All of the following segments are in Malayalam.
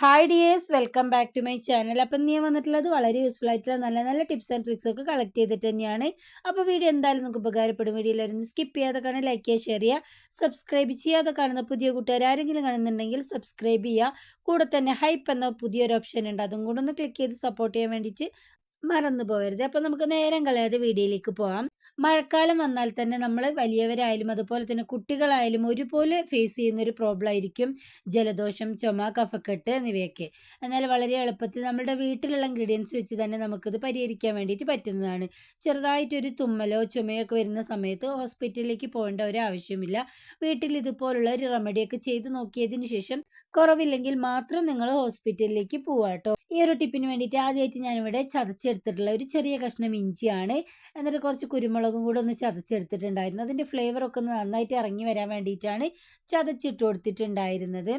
Hi dears welcome back to my channel അപ്പം ഞാൻ വന്നിട്ടുള്ളത് വളരെ യൂസ്ഫുൾ ആയിട്ടുള്ള നല്ല നല്ല ടിപ്സ് ആൻഡ് ട്രിക്സ് ഒക്കെ കളക്ട് ചെയ്തിട്ട് തന്നെയാണ്. അപ്പോൾ വീഡിയോ എന്തായാലും നിങ്ങൾക്ക് ഉപകാരപ്പെടും. വീഡിയോ എല്ലാവരും സ്കിപ്പ് ചെയ്യാതെ കാണാൻ ലൈക്ക് ചെയ്യുക ഷെയർ ചെയ്യുക സബ്സ്ക്രൈബ് ചെയ്യാതെ കാണുന്ന പുതിയ കൂട്ടുകാർ ആരെങ്കിലും കാണുന്നുണ്ടെങ്കിൽ സബ്സ്ക്രൈബ് ചെയ്യുക. കൂടെ തന്നെ ഹൈപ്പ് എന്ന പുതിയൊരു ഓപ്ഷൻ ഉണ്ട്. അതും കൂടെ ഒന്ന് ക്ലിക്ക് ചെയ്ത് സപ്പോർട്ട് ചെയ്യാൻ വേണ്ടിയിട്ട് മറന്നു പോകരുത്. അപ്പോൾ നമുക്ക് നേരം കളയാതെ വീഡിയോയിലേക്ക് പോകാം മഴക്കാലം വന്നാൽ തന്നെ നമ്മൾ വലിയവരായാലും അതുപോലെ തന്നെ കുട്ടികളായാലും ഒരുപോലെ ഫേസ് ചെയ്യുന്ന ഒരു പ്രോബ്ലം ആയിരിക്കും. ജലദോഷം ചുമ കഫക്കെട്ട് എന്നിവയൊക്കെ. എന്നാൽ വളരെ എളുപ്പത്തിൽ നമ്മുടെ വീട്ടിലുള്ള ഇൻഗ്രീഡിയൻസ് വെച്ച് തന്നെ നമുക്കിത് പരിഹരിക്കാൻ വേണ്ടിയിട്ട് പറ്റുന്നതാണ്. ചെറുതായിട്ടൊരു തുമ്മലോ ചുമയോ ഒക്കെ വരുന്ന സമയത്ത് ഹോസ്പിറ്റലിലേക്ക് പോകേണ്ട ഒരു ആവശ്യമില്ല. വീട്ടിൽ ഇതുപോലുള്ള ഒരു റെമഡിയൊക്കെ ചെയ്ത് നോക്കിയതിന് ശേഷം കുറവില്ലെങ്കിൽ മാത്രം നിങ്ങൾ ഹോസ്പിറ്റലിലേക്ക് പോവാട്ടോ ഈ ഒരു ടിപ്പിന് വേണ്ടിയിട്ട് ആദ്യമായിട്ട് ഞാനിവിടെ ചതച്ചെടുത്തിട്ടുള്ള ഒരു ചെറിയ കഷ്ണം ഇഞ്ചിയാണ്. എന്നിട്ട് കുറച്ച് കുരുമുളകും കൂടെ ഒന്ന് ചതച്ചെടുത്തിട്ടുണ്ടായിരുന്നു. അതിന്റെ ഫ്ലേവറൊക്കെ ഒന്ന് നന്നായിട്ട് ഇറങ്ങി വരാൻ വേണ്ടിയിട്ടാണ് ചതച്ചിട്ട് കൊടുത്തിട്ടുണ്ടായിരുന്നത്.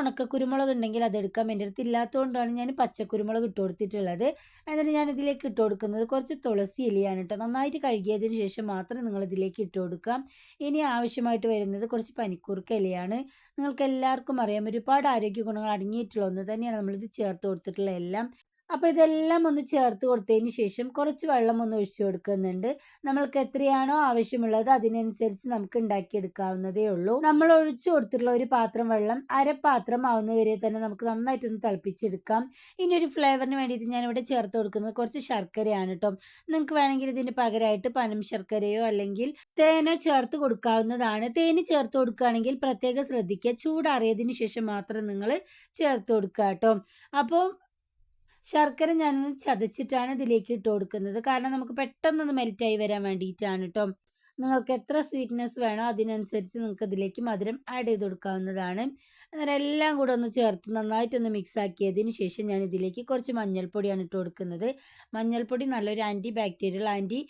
ഉണക്ക കുരുമുളക് ഉണ്ടെങ്കിൽ അതെടുക്കാം എന്റെ അടുത്ത് ഇല്ലാത്തതുകൊണ്ടാണ് ഞാൻ പച്ചക്കുരുമുളക് ഇട്ട് കൊടുത്തിട്ടുള്ളത്. എന്നിട്ട് ഞാൻ ഇതിലേക്ക് ഇട്ട് കൊടുക്കുന്നത് കുറച്ച് തുളസി ഇലയാണ് കേട്ടോ. നന്നായിട്ട് കഴുകിയതിന് ശേഷം മാത്രം നിങ്ങൾ ഇതിലേക്ക് ഇട്ട് കൊടുക്കാം ഇനി ആവശ്യമായിട്ട് വരുന്നത് കുറച്ച് പനിക്കൂർക്ക ഇലയാണ്. നിങ്ങൾക്ക് എല്ലാവർക്കും അറിയാം ഒരുപാട് ആരോഗ്യ ഗുണങ്ങൾ അടങ്ങിയിട്ടുള്ള ഒന്ന് തന്നെയാണ് നമ്മളിത് ചേർത്ത് കൊടുത്തിട്ടുള്ള എല്ലാം. അപ്പോൾ ഇതെല്ലാം ഒന്ന് ചേർത്ത് കൊടുത്തതിന് ശേഷം കുറച്ച് വെള്ളം ഒന്ന് ഒഴിച്ചു കൊടുക്കുന്നുണ്ട്. നമ്മൾക്ക് എത്രയാണോ ആവശ്യമുള്ളത് അതിനനുസരിച്ച് നമുക്ക് ഉണ്ടാക്കിയെടുക്കാവുന്നതേ ഉള്ളൂ. നമ്മൾ ഒഴിച്ചു കൊടുത്തിട്ടുള്ള ഒരു പാത്രം വെള്ളം അരപ്പാത്രം ആവുന്നവരെ തന്നെ നമുക്ക് നന്നായിട്ടൊന്ന് തിളപ്പിച്ചെടുക്കാം. ഇനി ഒരു ഫ്ലേവറിന് വേണ്ടിയിട്ട് ഇവിടെ ചേർത്ത് കൊടുക്കുന്നത് കുറച്ച് ശർക്കരയാണ് കേട്ടോ. നിങ്ങൾക്ക് വേണമെങ്കിൽ ഇതിന് പകരമായിട്ട് പനം ശർക്കരയോ അല്ലെങ്കിൽ തേനോ ചേർത്ത് കൊടുക്കാവുന്നതാണ്. തേന് ചേർത്ത് കൊടുക്കുകയാണെങ്കിൽ പ്രത്യേകം ശ്രദ്ധിക്കുക. ചൂടാറിയതിന് ശേഷം മാത്രം നിങ്ങൾ ചേർത്ത് കൊടുക്കുക കേട്ടോ. അപ്പോൾ ശർക്കര ഞാനൊന്ന് ചതച്ചിട്ടാണ് ഇതിലേക്ക് ഇട്ട് കൊടുക്കുന്നത്. കാരണം നമുക്ക് പെട്ടെന്നൊന്ന് മെൽറ്റായി വരാൻ വേണ്ടിയിട്ടാണ് കേട്ടോ നിങ്ങൾക്ക് എത്ര സ്വീറ്റ്നെസ് വേണോ അതിനനുസരിച്ച് നിങ്ങൾക്ക് ഇതിലേക്ക് മധുരം ആഡ് ചെയ്ത് കൊടുക്കാവുന്നതാണ്. അന്നേരം എല്ലാം കൂടെ ഒന്ന് ചേർത്ത് നന്നായിട്ടൊന്ന് മിക്സ് ആക്കിയതിന് ശേഷം ഞാൻ ഇതിലേക്ക് കുറച്ച് മഞ്ഞൾപ്പൊടിയാണ് ഇട്ട് കൊടുക്കുന്നത്. മഞ്ഞൾപ്പൊടി നല്ലൊരു ആന്റി ബാക്ടീരിയൽ ആന്റി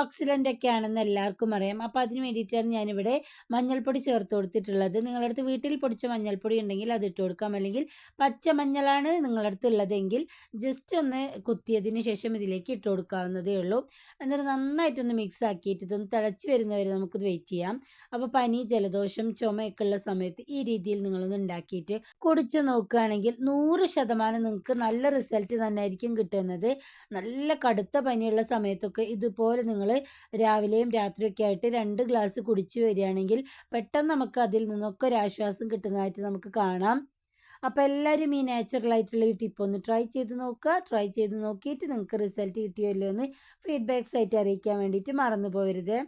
ഓക്സിഡന്റ് ഒക്കെ ആണെന്ന് എല്ലാവർക്കും അറിയാം. അപ്പോൾ അതിന് വേണ്ടിയിട്ടാണ് ഞാനിവിടെ മഞ്ഞൾപ്പൊടി ചേർത്ത് കൊടുത്തിട്ടുള്ളത്. നിങ്ങളുടെ അടുത്ത് വീട്ടിൽ പൊടിച്ച മഞ്ഞൾപ്പൊടി ഉണ്ടെങ്കിൽ അത് ഇട്ട് കൊടുക്കാം. അല്ലെങ്കിൽ പച്ച മഞ്ഞളാണ് നിങ്ങളുടെ അടുത്ത് ഉള്ളതെങ്കിൽ ജസ്റ്റ് ഒന്ന് കുത്തിയതിന് ശേഷം ഇതിലേക്ക് ഇട്ട് കൊടുക്കാവുന്നതേ ഉള്ളൂ. എന്നിട്ട് നന്നായിട്ടൊന്ന് മിക്സ് ആക്കിയിട്ട് ഇതൊന്ന് തിളച്ച് വരുന്നവരെ നമുക്കിത് വെയിറ്റ് ചെയ്യാം. അപ്പോൾ പനി ജലദോഷം ചുമയൊക്കെ ഉള്ള സമയത്ത് ഈ രീതിയിൽ നിങ്ങളൊന്ന് ഉണ്ടാക്കിയിട്ട് കുടിച്ച് നോക്കുകയാണെങ്കിൽ നൂറ് ശതമാനം നിങ്ങൾക്ക് നല്ല റിസൾട്ട് തന്നെ ആയിരിക്കും കിട്ടുന്നത്. നല്ല കടുത്ത പനിയുള്ള സമയത്തൊക്കെ ഇതുപോലെ നിങ്ങൾ നിങ്ങൾ രാവിലെയും രാത്രിയൊക്കെ ആയിട്ട് രണ്ട് ഗ്ലാസ് കുടിച്ചു വരികയാണെങ്കിൽ പെട്ടെന്ന് നമുക്ക് അതിൽ നിന്നൊക്കെ ഒരു ആശ്വാസം കിട്ടുന്നതായിട്ട് നമുക്ക് കാണാം. അപ്പോൾ എല്ലാവരും ഈ നാച്ചുറൽ ആയിട്ടുള്ള ഈ ടിപ്പ് ഒന്ന് ട്രൈ ചെയ്ത് നോക്കുക. ട്രൈ ചെയ്ത് നോക്കിയിട്ട് നിങ്ങൾക്ക് റിസൾട്ട് കിട്ടിയല്ലോ എന്ന് ഫീഡ്ബാക്സ് ആയിട്ട് അറിയിക്കാൻ വേണ്ടിയിട്ട് മറന്നു പോകരുത്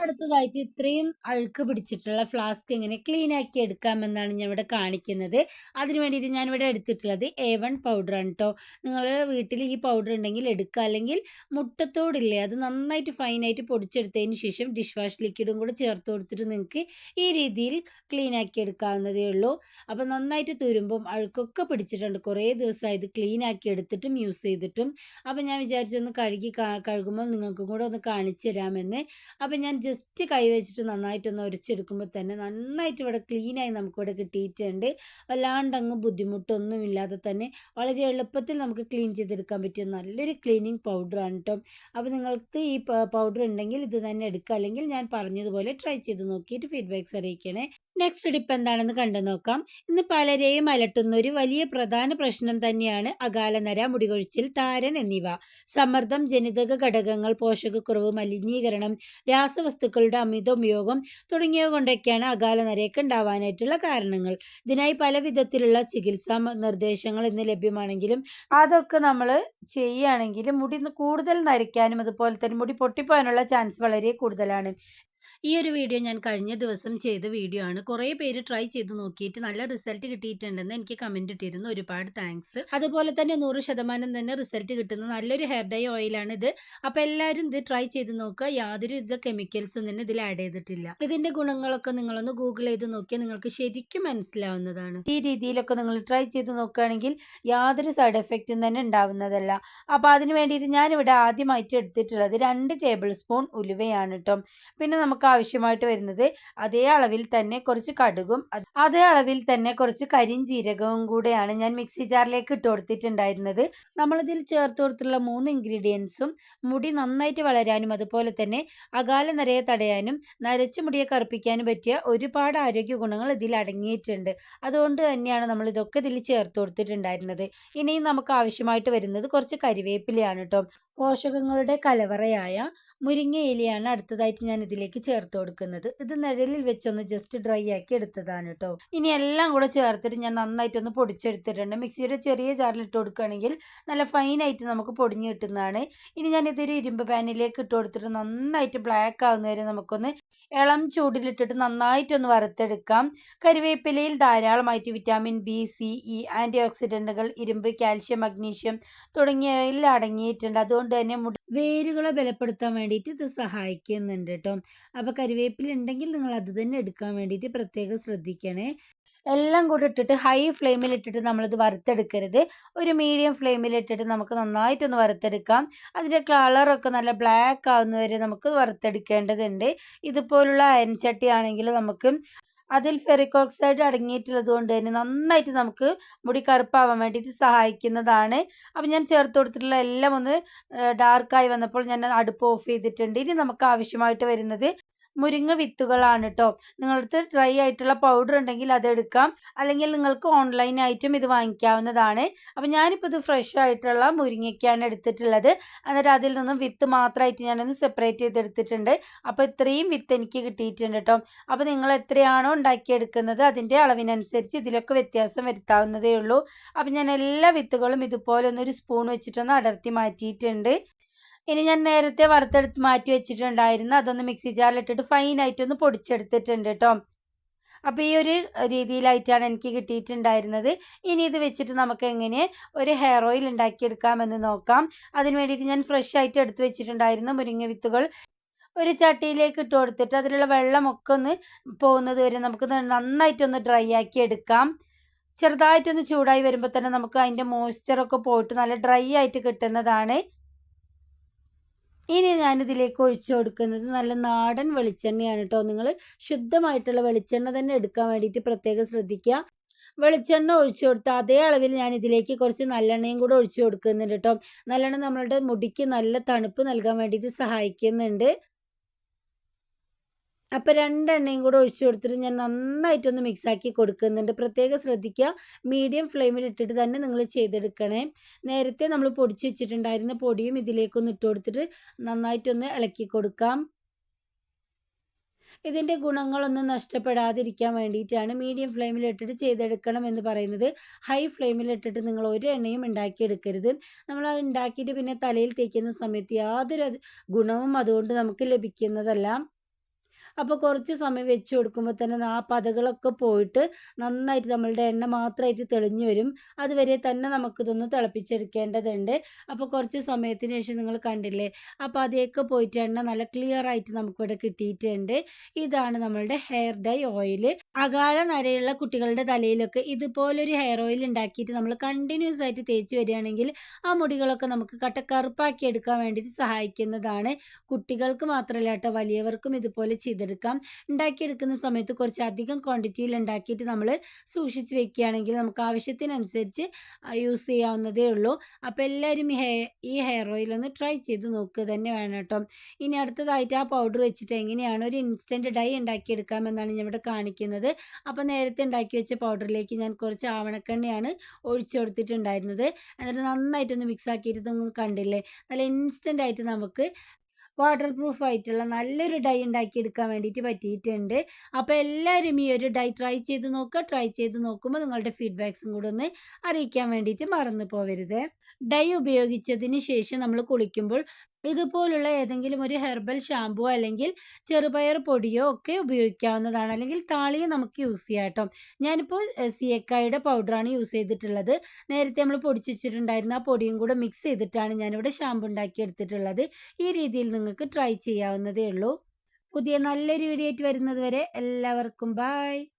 അടുത്തതായിട്ട് ഇത്രയും അഴുക്ക് പിടിച്ചിട്ടുള്ള ഫ്ലാസ്ക് എങ്ങനെ ക്ലീൻ ആക്കി എടുക്കാമെന്നാണ് ഞാൻ ഇവിടെ കാണിക്കുന്നത്. അതിന് വേണ്ടിയിട്ട് ഞാനിവിടെ എടുത്തിട്ടുള്ളത് എ വൺ പൗഡറാണ് കേട്ടോ നിങ്ങളുടെ വീട്ടിൽ ഈ പൗഡർ ഉണ്ടെങ്കിൽ എടുക്കുക. അല്ലെങ്കിൽ മുട്ടത്തോടില്ലേ അത് നന്നായിട്ട് ഫൈനായിട്ട് പൊടിച്ചെടുത്തതിന് ശേഷം ഡിഷ് വാഷ് ലിക്വിഡും കൂടെ ചേർത്ത് കൊടുത്തിട്ട് നിങ്ങൾക്ക് ഈ രീതിയിൽ ക്ലീൻ ആക്കി എടുക്കാവുന്നതേ ഉള്ളൂ. അപ്പോൾ നന്നായിട്ട് തുരുമ്പും അഴുക്കൊക്കെ പിടിച്ചിട്ടുണ്ട്. കുറേ ദിവസമായി ഇത് ക്ലീൻ ആക്കി എടുത്തിട്ടും യൂസ് ചെയ്തിട്ടും. അപ്പോൾ ഞാൻ വിചാരിച്ചൊന്ന് കഴുകി കഴുകുമ്പോൾ നിങ്ങൾക്കും കൂടെ ഒന്ന് കാണിച്ചു തരാമെന്ന്. അപ്പോൾ ഞാൻ ജസ്റ്റ് കൈവച്ചിട്ട് നന്നായിട്ടൊന്ന് ഉരച്ചെടുക്കുമ്പോൾ തന്നെ നന്നായിട്ട് ഇവിടെ ക്ലീനായി നമുക്കിവിടെ കിട്ടിയിട്ടുണ്ട്. വല്ലാണ്ട് അങ്ങ് ബുദ്ധിമുട്ടൊന്നും ഇല്ലാതെ തന്നെ വളരെ എളുപ്പത്തിൽ നമുക്ക് ക്ലീൻ ചെയ്തെടുക്കാൻ പറ്റിയ നല്ലൊരു ക്ലീനിങ് പൗഡറാണ് കേട്ടോ അപ്പോൾ നിങ്ങൾക്ക് ഈ പൗഡർ ഉണ്ടെങ്കിൽ ഇത് തന്നെ എടുക്കുക. അല്ലെങ്കിൽ ഞാൻ പറഞ്ഞതുപോലെ ട്രൈ ചെയ്ത് നോക്കിയിട്ട് ഫീഡ്ബാക്ക്സ് അറിയിക്കണേ. നെക്സ്റ്റ് ടിപ്പ് എന്താണെന്ന് കണ്ടു നോക്കാം. ഇന്ന് പലരെയും അലട്ടുന്ന ഒരു വലിയ പ്രധാന പ്രശ്നം തന്നെയാണ് അകാലനര മുടികൊഴിച്ചിൽ താരൻ എന്നിവ. സമ്മർദ്ദം ജനിതക ഘടകങ്ങൾ പോഷകക്കുറവ് മലിനീകരണം രാസവസ്തുക്കളുടെ അമിത ഉപയോഗം തുടങ്ങിയവ കൊണ്ടൊക്കെയാണ് അകാലനരയ്ക്ക് ഉണ്ടാവാനായിട്ടുള്ള കാരണങ്ങൾ. ഇതിനായി പല വിധത്തിലുള്ള ചികിത്സാ നിർദ്ദേശങ്ങൾ ഇന്ന് ലഭ്യമാണെങ്കിലും അതൊക്കെ നമ്മൾ ചെയ്യുകയാണെങ്കിൽ മുടി കൂടുതൽ നരയ്ക്കാനും അതുപോലെ തന്നെ മുടി പൊട്ടിപ്പോകാനുള്ള ചാൻസ് വളരെ കൂടുതലാണ്. ഈ ഒരു വീഡിയോ ഞാൻ കഴിഞ്ഞ ദിവസം ചെയ്ത വീഡിയോ ആണ്. കുറേ പേര് ട്രൈ ചെയ്ത് നോക്കിയിട്ട് നല്ല റിസൾട്ട് കിട്ടിയിട്ടുണ്ടെന്ന് എനിക്ക് കമന്റ് ഇട്ടിരുന്നു. ഒരുപാട് താങ്ക്സ് അതുപോലെ തന്നെ നൂറ് ശതമാനം തന്നെ റിസൾട്ട് കിട്ടുന്ന നല്ലൊരു ഹെയർ ഡൈ ഓയിലാണ് ഇത്. അപ്പോൾ എല്ലാവരും ഇത് ട്രൈ ചെയ്ത് നോക്കുക. യാതൊരു വിധ കെമിക്കൽസും തന്നെ ഇതിൽ ആഡ് ചെയ്തിട്ടില്ല. ഇതിന്റെ ഗുണങ്ങളൊക്കെ നിങ്ങളൊന്ന് ഗൂഗിൾ ചെയ്ത് നോക്കിയാൽ നിങ്ങൾക്ക് ശരിക്കും മനസ്സിലാവുന്നതാണ്. ഈ രീതിയിലൊക്കെ നിങ്ങൾ ട്രൈ ചെയ്ത് നോക്കുകയാണെങ്കിൽ യാതൊരു സൈഡ് എഫക്റ്റും തന്നെ ഉണ്ടാവുന്നതല്ല. അപ്പോൾ അതിന് വേണ്ടിയിട്ട് ഞാനിവിടെ ആദ്യമായിട്ട് എടുത്തിട്ടുള്ളത് രണ്ട് ടേബിൾ സ്പൂൺ ഉലുവയാണ് കേട്ടോ പിന്നെ നമുക്ക് ആവശ്യമായിട്ട് വരുന്നത് അതേ അളവിൽ തന്നെ കുറച്ച് കടുകും അതേ അളവിൽ തന്നെ കുറച്ച് കരിഞ്ചീരകവും കൂടെയാണ് ഞാൻ മിക്സി ജാറിലേക്ക് ഇട്ട് കൊടുത്തിട്ടുണ്ടായിരുന്നത്. നമ്മളിതിൽ ചേർത്ത് കൊടുത്തുള്ള മൂന്ന് ഇൻഗ്രീഡിയൻസും മുടി നന്നായിട്ട് വളരാനും അതുപോലെ തന്നെ അകാല നരയെ തടയാനും നരച്ച മുടിയെ കറുപ്പിക്കാനും പറ്റിയ ഒരുപാട് ആരോഗ്യ ഗുണങ്ങൾ ഇതിൽ അടങ്ങിയിട്ടുണ്ട്. അതുകൊണ്ട് തന്നെയാണ് നമ്മൾ ഇതൊക്കെ ഇതിൽ ചേർത്ത് കൊടുത്തിട്ടുണ്ടായിരുന്നത്. ഇനിയും നമുക്ക് ആവശ്യമായിട്ട് വരുന്നത് കുറച്ച് കരിവേപ്പിലയാണ് കേട്ടോ പോഷകങ്ങളുടെ കലവറയായ മുരിങ്ങ ഇലയാണ് അടുത്തതായിട്ട് ഞാൻ ഇതിലേക്ക് ചേർത്ത് കൊടുക്കുന്നത്. ഇത് നിഴലിൽ വെച്ചൊന്ന് ജസ്റ്റ് ഡ്രൈ ആക്കി എടുത്തതാണ് കേട്ടോ ഇനി എല്ലാം കൂടെ ചേർത്തിട്ട് ഞാൻ നന്നായിട്ടൊന്ന് പൊടിച്ചെടുത്തിട്ടുണ്ട്. മിക്സിയുടെ ചെറിയ ജാറിൽ ഇട്ട് കൊടുക്കുകയാണെങ്കിൽ നല്ല ഫൈനായിട്ട് നമുക്ക് പൊടിഞ്ഞ് കിട്ടുന്നതാണ്. ഇനി ഞാൻ ഇതൊരു ഇരുമ്പ് പാനിലേക്ക് ഇട്ട് കൊടുത്തിട്ട് നന്നായിട്ട് ബ്ലാക്ക് ആവുന്ന വരെ നമുക്കൊന്ന് ഇളം ചൂടിലിട്ടിട്ട് നന്നായിട്ടൊന്ന് വറുത്തെടുക്കാം. കരിവേപ്പിലയിൽ ധാരാളമായിട്ട് vitamin B C E anti ഓക്സിഡന്റുകൾ ഇരുമ്പ് കാൽഷ്യം മഗ്നീഷ്യം തുടങ്ങിയവയിൽ അടങ്ങിയിട്ടുണ്ട്. അതുകൊണ്ട് തന്നെ വേരുകളെ ബലപ്പെടുത്താൻ വേണ്ടിയിട്ട് ഇത് സഹായിക്കുന്നുണ്ട് കേട്ടോ. അപ്പോൾ കരിവേപ്പില ഉണ്ടെങ്കിൽ നിങ്ങൾ അത് തന്നെ എടുക്കാൻ വേണ്ടിയിട്ട് പ്രത്യേകം ശ്രദ്ധിക്കണേ. എല്ലാം കൂടി ഇട്ടിട്ട് ഹൈ ഫ്ലെയിമിൽ ഇട്ടിട്ട് നമ്മളിത് വറുത്തെടുക്കരുത്. ഒരു മീഡിയം ഫ്ലെയിമിൽ ഇട്ടിട്ട് നമുക്ക് നന്നായിട്ടൊന്ന് വറുത്തെടുക്കാം. അതിന്റെ കളറൊക്കെ നല്ല ബ്ലാക്ക് ആവുന്നവരെ നമുക്ക് വറുത്തെടുക്കേണ്ടതുണ്ട്. ഇതുപോലുള്ള അയൻചട്ടി ആണെങ്കിൽ നമുക്ക് അതിൽ ഫെറിക് ഓക്സൈഡ് അടങ്ങിയിട്ടുള്ളത് കൊണ്ട് തന്നെ നന്നായിട്ട് നമുക്ക് മുടി കറുപ്പാവാൻ വേണ്ടിയിട്ട് സഹായിക്കുന്നതാണ്. അപ്പം ഞാൻ ചേർത്ത് കൊടുത്തിട്ടുള്ള എല്ലാം ഒന്ന് ഡാർക്കായി വന്നപ്പോൾ ഞാൻ അടുപ്പ് ഓഫ് ചെയ്തിട്ടുണ്ട്. ഇനി നമുക്ക് ആവശ്യമായിട്ട് വരുന്നത് മുരിങ്ങ വിത്തുകളാണ് കേട്ടോ നിങ്ങളടുത്ത് ഡ്രൈ ആയിട്ടുള്ള പൗഡർ ഉണ്ടെങ്കിൽ അതെടുക്കാം അല്ലെങ്കിൽ നിങ്ങൾക്ക് ഓൺലൈൻ ഓൺലൈനായിട്ടും ഇത് വാങ്ങിക്കാവുന്നതാണ്. അപ്പോൾ ഞാനിപ്പോൾ ഇത് ഫ്രഷ് ആയിട്ടുള്ള മുരിങ്ങയ്ക്കാണ് എടുത്തിട്ടുള്ളത്. എന്നിട്ട് അതിൽ നിന്നും വിത്ത് മാത്രമായിട്ട് ഞാനൊന്ന് സെപ്പറേറ്റ് ചെയ്തെടുത്തിട്ടുണ്ട്. അപ്പോൾ ഇത്രയും വിത്ത് എനിക്ക് കിട്ടിയിട്ടുണ്ട് കേട്ടോ അപ്പോൾ നിങ്ങൾ എത്രയാണോ ഉണ്ടാക്കിയെടുക്കുന്നത് അതിന്റെ അളവിനനുസരിച്ച് ഇതിലൊക്കെ വ്യത്യാസം വരുത്താവുന്നതേ ഉള്ളൂ. അപ്പോൾ ഞാൻ എല്ലാ വിത്തുകളും ഇതുപോലെ ഒന്നൊരു സ്പൂൺ വെച്ചിട്ടൊന്ന് അടർത്തി മാറ്റിയിട്ടുണ്ട്. ഇനി ഞാൻ നേരത്തെ വറുത്തെടുത്ത് മാറ്റി വെച്ചിട്ടുണ്ടായിരുന്നു. അതൊന്ന് മിക്സി ജാറിലിട്ടിട്ട് ഫൈനായിട്ടൊന്ന് പൊടിച്ചെടുത്തിട്ടുണ്ട് കേട്ടോ അപ്പോൾ ഈ ഒരു രീതിയിലായിട്ടാണ് എനിക്ക് കിട്ടിയിട്ടുണ്ടായിരുന്നത്. ഇനി ഇത് വെച്ചിട്ട് നമുക്ക് എങ്ങനെ ഒരു ഹെയർ ഓയിൽ ഉണ്ടാക്കിയെടുക്കാമെന്ന് നോക്കാം. അതിന് വേണ്ടിയിട്ട് ഞാൻ ഫ്രഷ് ആയിട്ട് എടുത്ത് വെച്ചിട്ടുണ്ടായിരുന്നു മുരിങ്ങ വിത്തുകൾ. ഒരു ചട്ടിയിലേക്ക് ഇട്ട് കൊടുത്തിട്ട് അതിലുള്ള വെള്ളമൊക്കെ ഒന്ന് പോകുന്നത് വരെ നമുക്ക് നന്നായിട്ടൊന്ന് ഡ്രൈ ആക്കി എടുക്കാം. ചെറുതായിട്ടൊന്ന് ചൂടായി വരുമ്പോൾ തന്നെ നമുക്ക് അതിന്റെ മോയ്സ്ചറൊക്കെ പോയിട്ട് നല്ല ഡ്രൈ ആയിട്ട് കിട്ടുന്നതാണ്. ഇനി ഞാനിതിലേക്ക് ഒഴിച്ചു കൊടുക്കുന്നത് നല്ല നാടൻ വെളിച്ചെണ്ണയാണ് കേട്ടോ. നിങ്ങൾ ശുദ്ധമായിട്ടുള്ള വെളിച്ചെണ്ണ തന്നെ എടുക്കാൻ വേണ്ടിയിട്ട് പ്രത്യേകം ശ്രദ്ധിക്കുക. വെളിച്ചെണ്ണ ഒഴിച്ചു കൊടുത്ത അതേ അളവിൽ ഞാൻ ഇതിലേക്ക് കുറച്ച് നല്ലെണ്ണയും കൂടെ ഒഴിച്ചു കൊടുക്കുന്നുണ്ട് കേട്ടോ. നല്ലെണ്ണ നമ്മളുടെ മുടിക്ക് നല്ല തണുപ്പ് നൽകാൻ വേണ്ടിയിട്ട് സഹായിക്കുന്നുണ്ട്. അപ്പോൾ രണ്ടെണ്ണയും കൂടെ ഒഴിച്ചു കൊടുത്തിട്ട് ഞാൻ നന്നായിട്ടൊന്ന് മിക്സാക്കി കൊടുക്കുന്നുണ്ട്. പ്രത്യേകം ശ്രദ്ധിക്കുക. മീഡിയം ഫ്ലെയിമിൽ ഇട്ടിട്ട് തന്നെ നിങ്ങൾ ചെയ്തെടുക്കണേ. നേരത്തെ നമ്മൾ പൊടിച്ച് വെച്ചിട്ടുണ്ടായിരുന്ന പൊടിയും ഇതിലേക്കൊന്ന് ഇട്ട് കൊടുത്തിട്ട് നന്നായിട്ടൊന്ന് ഇളക്കി കൊടുക്കാം. ഇതിന്റെ ഗുണങ്ങളൊന്നും നഷ്ടപ്പെടാതിരിക്കാൻ വേണ്ടിയിട്ടാണ് മീഡിയം ഫ്ലെയിമിൽ ഇട്ടിട്ട് ചെയ്തെടുക്കണം എന്ന് പറയുന്നത്. ഹൈ ഫ്ലെയിമിൽ ഇട്ടിട്ട് നിങ്ങൾ ഒരു എണ്ണയും ഉണ്ടാക്കിയെടുക്കരുത്. നമ്മൾ ഉണ്ടാക്കിയിട്ട് പിന്നെ തലയിൽ തേക്കുന്ന സമയത്ത് യാതൊരു ഗുണവും അതുകൊണ്ട് നമുക്ക് ലഭിക്കുന്നതല്ല. അപ്പോൾ കുറച്ച് സമയം വെച്ച് കൊടുക്കുമ്പോൾ തന്നെ ആ പതകളൊക്കെ പോയിട്ട് നന്നായിട്ട് നമ്മളുടെ എണ്ണ മാത്രമായിട്ട് തെളിഞ്ഞു വരും. അതുവരെ തന്നെ നമുക്കിതൊന്ന് തിളപ്പിച്ചെടുക്കേണ്ടതുണ്ട്. അപ്പോൾ കുറച്ച് സമയത്തിന് ശേഷം നിങ്ങൾ കണ്ടില്ലേ? അപ്പോൾ അതേക്ക് പോയിട്ട് എണ്ണ നല്ല ക്ലിയർ ആയിട്ട് നമുക്കിവിടെ കിട്ടിയിട്ടുണ്ട്. ഇതാണ് നമ്മളുടെ ഹെയർ ഡൈ ഓയിൽ അകാല നരയുള്ള കുട്ടികളുടെ തലയിലൊക്കെ ഇതുപോലൊരു ഹെയർ ഓയിൽ ഉണ്ടാക്കിയിട്ട് നമ്മൾ കണ്ടിന്യൂസ് ആയിട്ട് തേച്ച് വരികയാണെങ്കിൽ ആ മുടികളൊക്കെ നമുക്ക് കട്ട കറുപ്പാക്കി എടുക്കാൻ വേണ്ടിയിട്ട് സഹായിക്കുന്നതാണ്. കുട്ടികൾക്ക് മാത്രമല്ല കേട്ടോ വലിയവർക്കും ഇതുപോലെ ചെയ്ത് ചെയ്തെടുക്കാം. ഉണ്ടാക്കിയെടുക്കുന്ന സമയത്ത് കുറച്ചധികം ക്വാണ്ടിറ്റിയിൽ ഉണ്ടാക്കിയിട്ട് നമ്മൾ സൂക്ഷിച്ച് വെക്കുകയാണെങ്കിൽ നമുക്ക് ആവശ്യത്തിനനുസരിച്ച് യൂസ് ചെയ്യാവുന്നതേ ഉള്ളൂ. അപ്പോൾ എല്ലാവരും ഈ ഹെയർ ഓയിൽ ഒന്ന് ട്രൈ ചെയ്ത് നോക്കുക തന്നെ വേണം കേട്ടോ. ഇനി അടുത്തതായിട്ട് ആ പൗഡർ വെച്ചിട്ട് എങ്ങനെയാണ് ഒരു ഇൻസ്റ്റന്റ് ഡൈ ഉണ്ടാക്കിയെടുക്കാമെന്നാണ് ഞാൻ ഇവിടെ കാണിക്കുന്നത്. അപ്പോൾ നേരത്തെ ഉണ്ടാക്കി വെച്ച പൗഡറിലേക്ക് ഞാൻ കുറച്ച് ആവണക്കെണ്ണയാണ് ഒഴിച്ചു കൊടുത്തിട്ടുണ്ടായിരുന്നത്. എന്നിട്ട് നന്നായിട്ടൊന്ന് മിക്സ് ആക്കിയിട്ട് നമ്മൾ കണ്ടില്ലേ? നല്ല ഇൻസ്റ്റന്റ് ആയിട്ട് നമുക്ക് വാട്ടർ പ്രൂഫ് ആയിട്ടുള്ള നല്ലൊരു ഡൈ ഉണ്ടാക്കി എടുക്കാൻ വേണ്ടിയിട്ട് പറ്റിയിട്ടുണ്ട്. അപ്പോൾ എല്ലാവരും ഈ ഒരു ഡൈ ട്രൈ ചെയ്ത് നോക്കുക ട്രൈ ചെയ്ത് നോക്കുമ്പോൾ നിങ്ങളുടെ ഫീഡ്ബാക്സും കൂടെ ഒന്ന് അറിയിക്കാൻ വേണ്ടിയിട്ട് മറന്നു പോവരുത്. ഡൈ ഉപയോഗിച്ചതിന് ശേഷം നമ്മൾ കുളിക്കുമ്പോൾ ഇതുപോലുള്ള ഏതെങ്കിലും ഒരു ഹെർബൽ ഷാമ്പു അല്ലെങ്കിൽ ചെറുപയർ പൊടിയോ ഒക്കെ ഉപയോഗിക്കാവുന്നതാണ്. അല്ലെങ്കിൽ താളിയും നമുക്ക് യൂസ് ചെയ്യാം കേട്ടോ. ഞാനിപ്പോൾ സിയക്കായുടെ പൗഡറാണ് യൂസ് ചെയ്തിട്ടുള്ളത്. നേരത്തെ നമ്മൾ പൊടിച്ചിട്ടുണ്ടായിരുന്ന ആ പൊടിയും കൂടെ മിക്സ് ചെയ്തിട്ടാണ് ഞാനിവിടെ ഷാമ്പു ഉണ്ടാക്കി എടുത്തിട്ടുള്ളത്. ഈ രീതിയിൽ നിങ്ങൾക്ക് ട്രൈ ചെയ്യാവുന്നതേ ഉള്ളൂ. പുതിയ നല്ലൊരു വീഡിയോ ആയിട്ട് വരുന്നത് വരെ എല്ലാവർക്കും ബായ്